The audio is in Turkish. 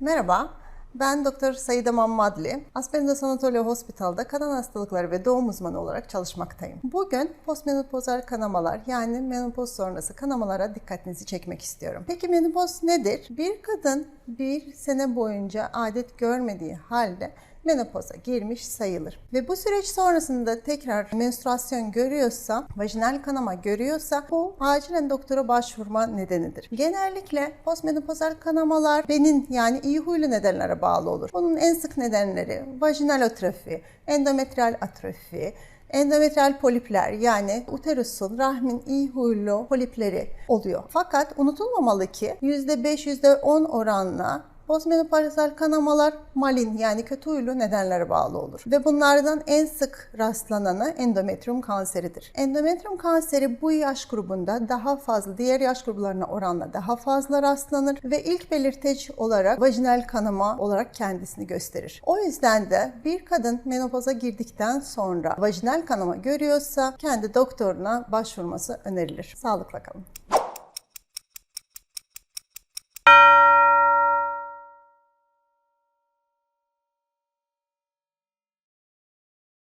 Merhaba, ben Doktor Saide Mammadli. Aspenda Sanatolia Hospital'da kadın hastalıkları ve doğum uzmanı olarak çalışmaktayım. Bugün postmenopozal kanamalar yani menopoz sonrası kanamalara dikkatinizi çekmek istiyorum. Peki menopoz nedir? Bir kadın bir sene boyunca adet görmediği halde menopoza girmiş sayılır. Ve bu süreç sonrasında tekrar menstruasyon görüyorsa, vajinal kanama görüyorsa bu acilen doktora başvurma nedenidir. Genellikle postmenopozal kanamalar benin yani iyi huylu nedenlere bağlı olur. Bunun en sık nedenleri vajinal atrofi, endometrial atrofi, endometrial polipler yani uterusun, rahmin iyi huylu polipleri oluyor. Fakat unutulmamalı ki %5-%10 oranla Postmenopozal kanamalar malin yani kötü huylu nedenlere bağlı olur. Ve bunlardan en sık rastlananı endometrium kanseridir. Endometrium kanseri bu yaş grubunda daha fazla, diğer yaş gruplarına oranla daha fazla rastlanır ve ilk belirteç olarak vajinal kanama olarak kendisini gösterir. O yüzden de bir kadın menopoza girdikten sonra vajinal kanama görüyorsa kendi doktoruna başvurması önerilir. Sağlıkla kalın.